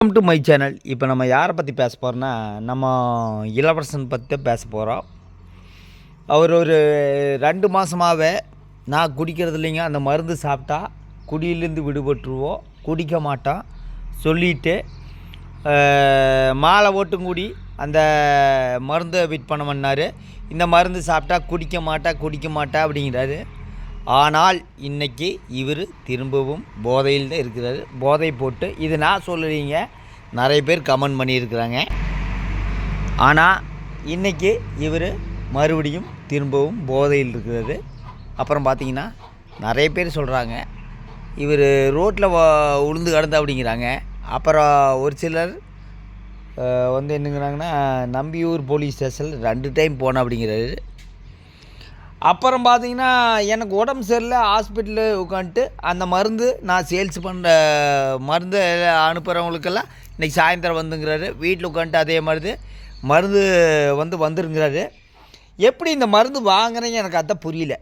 Welcome to my channel இப்போ நம்ம யாரை பற்றி பேச போகிறோன்னா நம்ம இளவரசன் பற்றி தான் பேச போகிறோம் அவர் ஒரு ரெண்டு மாதமாகவே நான் குடிக்கிறது இல்லைங்க. அந்த மருந்து சாப்பிட்டா குடியிலேருந்து விடுபட்டுருவோம். குடிக்க மாட்டோம் சொல்லிட்டு மாலை ஓட்டும் கூடி அந்த மருந்தை விற்பனை பண்ணார். இந்த மருந்து சாப்பிட்டா குடிக்க மாட்டா குடிக்க மாட்டா அப்படிங்கிறாரு. ஆனால் இன்றைக்கி இவர் திரும்பவும் போதையில் தான் இருக்கிறாரு. போதை போட்டு இது நான் சொல்லுறீங்க நிறைய பேர் கமெண்ட் பண்ணியிருக்கிறாங்க. ஆனால் இன்றைக்கி இவர் மறுபடியும் திரும்பவும் போதையில் இருக்கிறாரு. அப்புறம் பார்த்தீங்கன்னா நிறைய பேர் சொல்கிறாங்க இவர் ரோட்டில் உளுந்து கிடந்தா அப்படிங்கிறாங்க. அப்புறம் ஒரு சிலர் வந்து என்னங்கிறாங்கன்னா நம்பியூர் போலீஸ் ஸ்டேஷனில் ரெண்டு டைம் போனேன் அப்படிங்கிறாரு. அப்புறம் பார்த்தீங்கன்னா எனக்கு உடம்பு சரியில்லை ஹாஸ்பிட்டலில் உட்காந்துட்டு அந்த மருந்து நான் சேல்ஸ் பண்ணுற மருந்து அனுப்புகிறவங்களுக்கெல்லாம் இன்றைக்கி சாயந்தரம் வந்துங்கிறாரு. வீட்டில் உட்காந்துட்டு அதே மருந்து மருந்து வந்து வந்துருங்கிறாரு. எப்படி இந்த மருந்து வாங்குறீங்க? எனக்கு அதான் புரியல.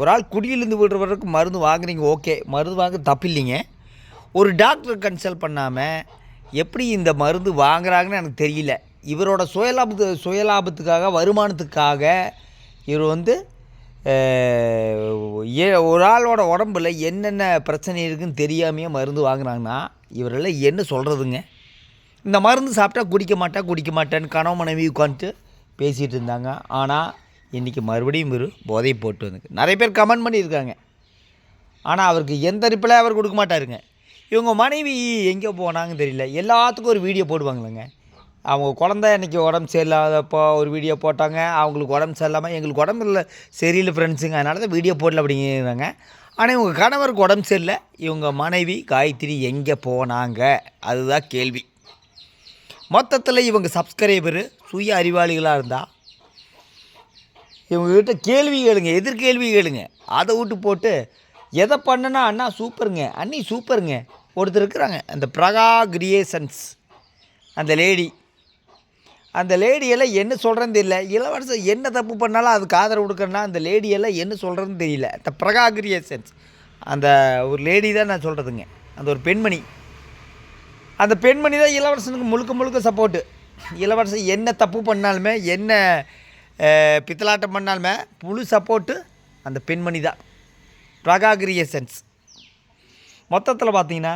ஒரு ஆள் குடியிலேருந்து விடுறவருக்கு மருந்து வாங்குறீங்க ஓகே. மருந்து வாங்க தப்பில்லைங்க ஒரு டாக்டர் கன்சல்ட் பண்ணாமல் எப்படி இந்த மருந்து வாங்குறாங்கன்னு எனக்கு தெரியல. இவரோட சுயலாபத்து சுயலாபத்துக்காக வருமானத்துக்காக இவர் வந்து ஏ- ஒரு ஆளோட உடம்புல என்னென்ன பிரச்சனை இருக்குன்னு தெரியாமையே மருந்து வாங்குறாங்கன்னா இவரெல்லாம் என்ன சொல்கிறதுங்க இந்த மருந்து சாப்பிட்டா குடிக்க மாட்டா குடிக்க மாட்டேன்னு கணவன் மனைவி உட்காந்துட்டு பேசிகிட்டு இருந்தாங்க. ஆனால் இன்றைக்கி மறுபடியும் இவர் போதை போட்டு வந்து நிறைய பேர் கமெண்ட் பண்ணியிருக்காங்க. ஆனால் அவருக்கு எந்த ரிப்ளை அவர் கொடுக்க மாட்டாருங்க. இவங்க மனைவி எங்கே போனாங்கன்னு தெரியல. எல்லாத்துக்கும் ஒரு வீடியோ போடுவாங்களேங்க அவங்க குழந்த இன்றைக்கி உடம்பு சரியில்லாதப்போ ஒரு வீடியோ போட்டாங்க. அவங்களுக்கு உடம்பு சரியில்லாமல் எங்களுக்கு உடம்பு இல்லை சரியில்லை ஃப்ரெண்ட்ஸுங்க அதனால தான் வீடியோ போடல அப்படிங்கிறாங்க. ஆனால் இவங்க கணவருக்கு உடம்பு சரியில்லை. இவங்க மனைவி காயத்ரி எங்கே போனாங்க? அதுதான் கேள்வி. மொத்தத்தில் இவங்க சப்ஸ்கிரைபரு சுய அறிவாளிகளாக இருந்தால் இவங்ககிட்ட கேள்வி கேளுங்க எதிர்கேள்வி கேளுங்க. அதை விட்டு போட்டு எதை பண்ணுனா அண்ணா சூப்பருங்க அண்ணி சூப்பருங்க. ஒருத்தர் இருக்கிறாங்க. அந்த பிரகா கிரியேஷன்ஸ். அந்த லேடி அந்த லேடியெல்லாம் என்ன சொல்கிறேன்னு தெரியல. இளவரசர் என்ன தப்பு பண்ணாலும் அதுக்கு ஆதரவு கொடுக்குறேன்னா அந்த லேடியெல்லாம் என்ன சொல்கிறேன்னு தெரியல. அந்த பிரகா கிரியேஷன்ஸ் அந்த ஒரு லேடி தான் நான் சொல்கிறதுங்க அந்த ஒரு பெண்மணி. அந்த பெண்மணி தான் இளவரசனுக்கு முழுக்க முழுக்க சப்போர்ட்டு இளவரசன் என்ன தப்பு பண்ணாலுமே என்ன பித்தலாட்டம் பண்ணாலுமே முழு சப்போர்ட்டு அந்த பெண்மணி தான். பிரகா கிரியேஷன்ஸ் மொத்தத்தில் பார்த்தீங்கன்னா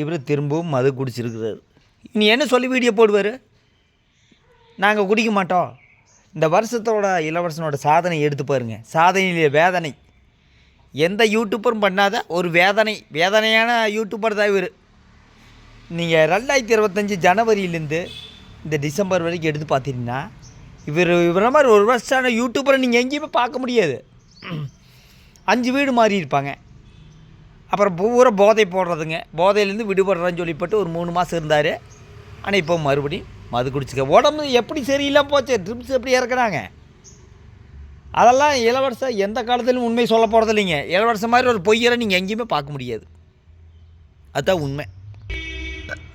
இவர் திரும்பவும் மது குடிச்சிருக்கிறார். இனி என்ன சொல்லி வீடியோ போடுவார்? நாங்கள் குடிக்க மாட்டோம். இந்த வருஷத்தோட இளவரசனோட சாதனை எடுத்து பாருங்க. சாதனையிலே வேதனை. எந்த யூடியூப்பரும் பண்ணாத ஒரு வேதனை. வேதனையான யூடியூப்பர் தான் இவர். நீங்கள் ரெண்டாயிரத்தி இருபத்தஞ்சி ஜனவரியிலேருந்து இந்த டிசம்பர் வரைக்கும் எடுத்து பார்த்தீங்கன்னா இவர் இவர மாதிரி ஒரு வருஷமான யூடியூப்பரை நீங்கள் எங்கேயுமே பார்க்க முடியாது. அஞ்சு வீடு மாறி இருப்பாங்க. அப்புறம் பூரா போதை போடுறதுங்க. போதையிலேருந்து விடுபடுறேன்னு சொல்லிப்பட்டு ஒரு மூணு மாதம் இருந்தார். ஆனால் இப்போ மறுபடியும் மது குடிச்சுக்க. உடம்பு எப்படி சரியில்லாம் போச்சு? ட்ரிப்ஸ் எப்படி இறக்குறாங்க? அதெல்லாம் இளவரசர் எந்த காலத்திலும் உண்மை சொல்ல போகிறது இல்லைங்க இளவரசர் மாதிரி ஒரு பொய்யரை நீங்கள் எங்கேயுமே பார்க்க முடியாது. அதுதான் உண்மை.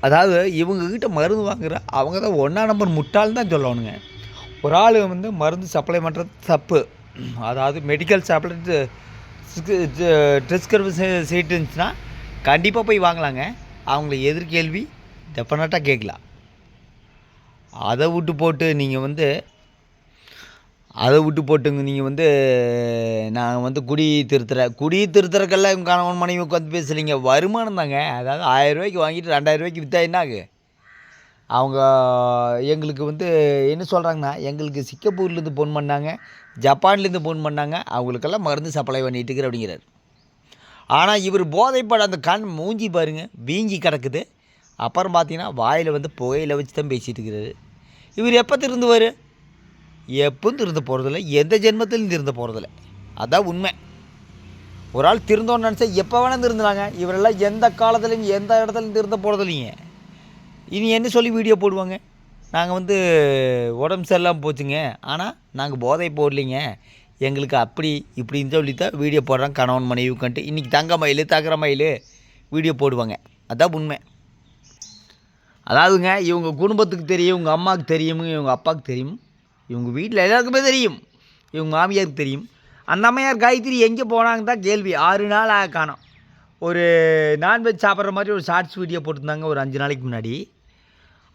அதாவது இவங்கக்கிட்ட மருந்து வாங்குகிற அவங்க தான் ஒன்றா நம்பர் முட்டாள்னு தான் சொல்லணுங்க. ஒரு ஆள் வந்து மருந்து சப்ளை பண்ணுறது தப்பு. அதாவது மெடிக்கல் சப்ளை ட்ரிஸ்கர்வ் சீட்டு இருந்துச்சுன்னா கண்டிப்பாக போய் வாங்கலாங்க. அவங்கள எதிர்கேள்வி டெஃபினட்டாக கேட்கலாம். அதை விட்டு போட்டு நீங்கள் வந்து அதை விட்டு போட்டுங்க நீங்கள் வந்து நாங்கள் வந்து குடி திருத்துற குடி திருத்துறக்கெல்லாம் இவங்க கணவன் மனைவி உட்காந்து பேசுகிறீங்க வருமானம் தாங்க. அதாவது ஆயிரம் ரூபாய்க்கு வாங்கிட்டு ரெண்டாயிரம் ரூபாய்க்கு விற்றா ஆகு? அவங்க எங்களுக்கு வந்து என்ன சொல்கிறாங்கன்னா எங்களுக்கு சிங்கப்பூர்லேருந்து ஃபோன் பண்ணாங்க ஜப்பான்லேருந்து ஃபோன் பண்ணாங்க அவங்களுக்கெல்லாம் மருந்து சப்ளை பண்ணிட்டு இருக்கிற அப்படிங்கிறார். ஆனால் இவர் போதைப்பட அந்த கண் மூஞ்சி பாருங்க வீங்கி கிடக்குது. அப்புறம் பார்த்தீங்கன்னா வாயில் வந்து புகையில் வச்சு தான் பேசிகிட்டு இருக்கிறாரு. இவர் எப்போ திருந்துவார்? எப்பவும் திருந்த போகிறதில்ல எந்த ஜென்மத்திலும் திருந்த போகிறதில்ல அதான் உண்மை. ஒரு ஆள் திருந்தோன்னு நினச்சா எப்போ வேணால் திருந்துறாங்க இவரெல்லாம் எந்த காலத்துலையும் எந்த இடத்துலையும் திருந்த போகிறதில்லைங்க இனி என்ன சொல்லி வீடியோ போடுவாங்க? நாங்கள் வந்து உடம்பு சரியில்லாமல் போச்சுங்க. ஆனால் நாங்கள் போதை போடலைங்க எங்களுக்கு அப்படி இப்படின்னு சொல்லி தான் வீடியோ போடுறாங்க. கணவன் மனைவி கண்டு இன்றைக்கி தங்க மயில் தகர மயில் வீடியோ போடுவாங்க. அதான் உண்மை. அதாவதுங்க இவங்க குடும்பத்துக்கு தெரியும் இவங்க அம்மாவுக்கு தெரியும் இவங்க அப்பாவுக்கு தெரியும் இவங்க வீட்டில் எல்லாருக்குமே தெரியும் இவங்க மாமியாருக்கு தெரியும். அந்த அம்மையார் காயத்ரி எங்கே போனாங்க தான் கேள்வி. ஆறு நாள் ஆக காணும். ஒரு நான்வெஜ் சாப்பிட்ற மாதிரி ஒரு ஷார்ட்ஸ் வீடியோ போட்டிருந்தாங்க ஒரு அஞ்சு நாளைக்கு முன்னாடி.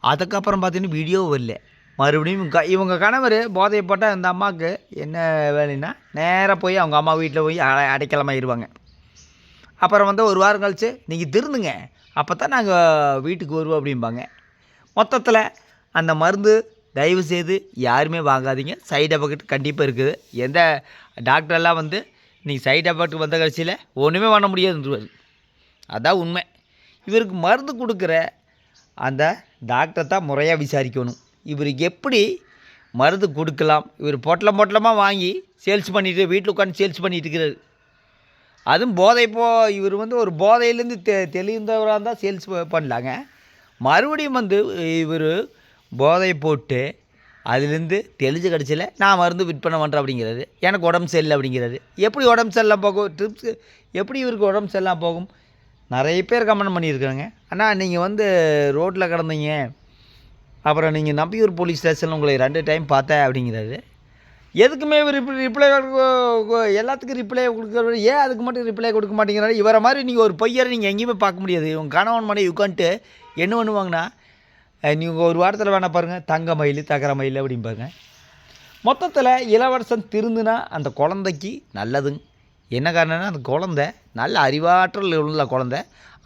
அதுக்கப்புறம் பார்த்தீங்கன்னா வீடியோ வரல. மறுபடியும் க இவங்க கணவர் போதையை போட்டால் அந்த அம்மாவுக்கு என்ன வேலைன்னா நேராக போய் அவங்க அம்மா வீட்டில் போய் அடை அடைக்கலமாயிருவாங்க. அப்புறம் வந்து ஒரு வாரம் கழிச்சு நீங்கள் திருந்துங்க. அப்போ தான் நாங்கள் வீட்டுக்கு வருவோம் அப்படிம்பாங்க. மொத்தத்தில் அந்த மருந்து தயவு செய்து யாருமே வாங்காதீங்க. சைடு எஃபெக்ட் கண்டிப்பாக இருக்குது. எந்த டாக்டரெல்லாம் வந்து நீங்கள் சைடு எஃபெக்ட் வந்த கடைசியில் ஒன்றுமே பண்ண முடியாதுன்றவர். அதான் உண்மை. இவருக்கு மருந்து கொடுக்குற அந்த டாக்டரை தான் முறையாக விசாரிக்கணும். இவருக்கு எப்படி மருந்து கொடுக்கலாம்? இவர் பொட்டலம் பொட்டலமாக வாங்கி சேல்ஸ் பண்ணிட்டு வீட்டில் உட்காந்து சேல்ஸ் பண்ணிட்டு இருக்கிறார். அதுவும் போதை போ இவர் வந்து ஒரு போதையிலேருந்து தெ தெளிந்தவராக இருந்தால் சேல்ஸ் பண்ணலாங்க. மறுபடியும் வந்து இவர் போதை போட்டு அதுலேருந்து தெளிஞ்சு கிடச்சில நான் மருந்து விற்பனை பண்ணுறேன் அப்படிங்கிறது எனக்கு உடம்பு சரியில்லை அப்படிங்கிறது எப்படி உடம்பு சரியில்லாம் போகும்? ட்ரிப்ஸ் எப்படி இவருக்கு உடம்பு சரியில்லாம் போகும்? நிறைய பேர் கமெண்ட் பண்ணியிருக்காங்க. அண்ணா நீங்கள் வந்து ரோட்டில் கிடந்தீங்க. அப்புறம் நீங்கள் நம்பியூர் போலீஸ் ஸ்டேஷனில் உங்களை ரெண்டு டைம் பார்த்தேன் அப்படிங்கிறது எதுக்குமே ரிப் ரிப்ளை எல்லாத்துக்கும் ரிப்ளை கொடுக்குறவர் ஏன் அதுக்கு மட்டும் ரிப்ளை கொடுக்க மாட்டேங்கிறாரு? இவரை மாதிரி நீங்கள் ஒரு பொய்யரை நீங்கள் எங்கேயுமே பார்க்க முடியாது. இவங்க கணவன் மனைவி உட்காந்துட்டு என்ன பண்ணுவாங்கன்னா நீங்கள் ஒரு வாரத்தில் வேணால் பாருங்கள் தங்க மயில் தகர மயில் அப்படிம்பாங்க மொத்தத்தில் இளவரசன் திருந்துனா அந்த குழந்தைக்கு நல்லதுங்க. என்ன காரணம்னா அந்த குழந்தை நல்ல அறிவாற்றல் உள்ள குழந்தை.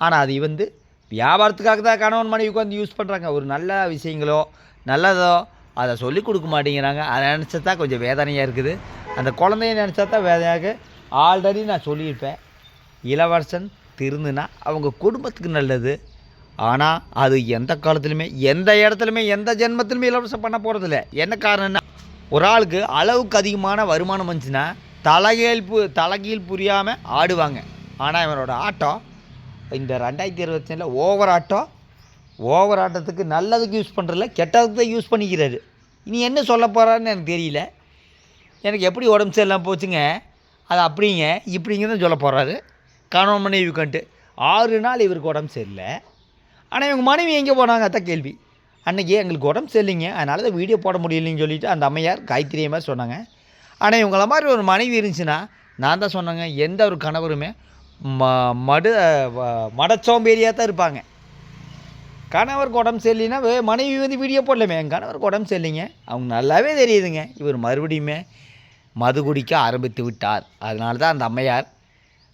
ஆனால் அது வந்து வியாபாரத்துக்காக தான் கணவன் மனைவி உட்காந்து யூஸ் பண்ணுறாங்க ஒரு நல்ல விஷயங்களோ நல்லதோ அதை சொல்லி கொடுக்க மாட்டேங்கிறாங்க. அதை நினச்சா தான் கொஞ்சம் வேதனையாக இருக்குது. அந்த குழந்தைய நினச்சா தான் வேதனையாக ஆல்ரெடி நான் சொல்லியிருப்பேன். இளவரசன் திருந்துனா அவங்க குடும்பத்துக்கு நல்லது. ஆனால் அது எந்த காலத்துலையுமே எந்த இடத்துலையுமே எந்த ஜென்மத்திலுமே இலவசம் பண்ண போகிறதில்ல என்ன காரணம்னா ஒரு ஆளுக்கு அளவுக்கு அதிகமான வருமானம் வந்துச்சுன்னா தலைகீழ் பு தலைகீழ் புரியாமல் ஆடுவாங்க. ஆனால் இவனோட ஆட்டம் இந்த ரெண்டாயிரத்தி இருபத்தி ஓவர் ஆட்டம் ஓவர் ஆட்டத்துக்கு நல்லதுக்கு யூஸ் பண்ணுறல கெட்டதுக்கு தான் யூஸ் பண்ணிக்கிறாரு. இனி என்ன சொல்ல போகிறாருன்னு எனக்கு தெரியல. எனக்கு எப்படி உடம்பு சரியில்லாமல் போச்சுங்க அது அப்படிங்க இப்படிங்க தான் சொல்ல போகிறாரு கணவன் மனைவி கண்டு ஆறு நாள் இவருக்கு உடம்பு சரியில்லை. ஆனால் இவங்க மனைவி எங்கே போனாங்க அதான் கேள்வி. அன்றைக்கி எங்களுக்கு உடம்பு சரியில்லைங்க அதனால தான் வீடியோ போட முடியலைன்னு சொல்லிவிட்டு அந்த அம்மையார் காய்கறியை மாதிரி சொன்னாங்க. ஆனால் இவங்கள மாதிரி ஒரு மனைவி இருந்துச்சுன்னா நான் தான் சொன்னேங்க எந்த ஒரு கணவருமே ம மடு வ- மடச்சோம்பேறியாக தான் இருப்பாங்க. கணவருக்கு உடம்பு சரியில்லைன்னா வே- மனைவி வந்து வீடியோ போடலாமே. என் கணவருக்கு உடம்பு சரியில்லைங்க. அவங்க நல்லாவே தெரியுதுங்க. இவர் மறுபடியுமே மது குடிக்க ஆரம்பித்து விட்டார். அதனால தான் அந்த அம்மையார்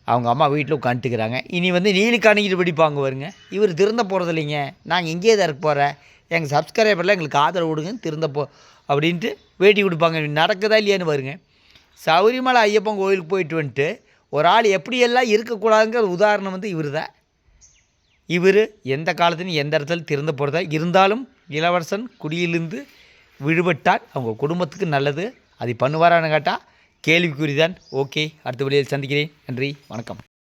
அவங்க அம்மா வீட்டில் உட்காந்துக்கிறாங்க இனி வந்து நீலி அணுகிட்டு பிடிப்பாங்க வருங்க இவர் திருந்த போகிறது இல்லைங்க. நாங்கள் இங்கேயே தான் இருக்க போகிறேன் எங்கள் சப்ஸ்கிரைபரில் எங்களுக்கு ஆதரவு கொடுங்க திருந்த போ அப்படின்ட்டு வேட்டி கொடுப்பாங்க. நடக்குதா இல்லையான்னு வருங்க சௌரிமலை ஐயப்பன் கோயிலுக்கு போயிட்டு வந்துட்டு ஒரு ஆள் எப்படியெல்லாம் இருக்கக்கூடாதுங்கிற உதாரணம் வந்து இவர் தான் இவர் எந்த காலத்துலையும் எந்த இடத்துல திறந்த போகிறதா இருந்தாலும் இளவரசன் குடியிலிருந்து விடுபட்டால் அவங்க குடும்பத்துக்கு நல்லது. அதை பண்ணுவாரான்னு கேட்டால் கேள்விக்குறிதான். ஓகே அடுத்த வழியில் சந்திக்கிறேன். நன்றி வணக்கம்.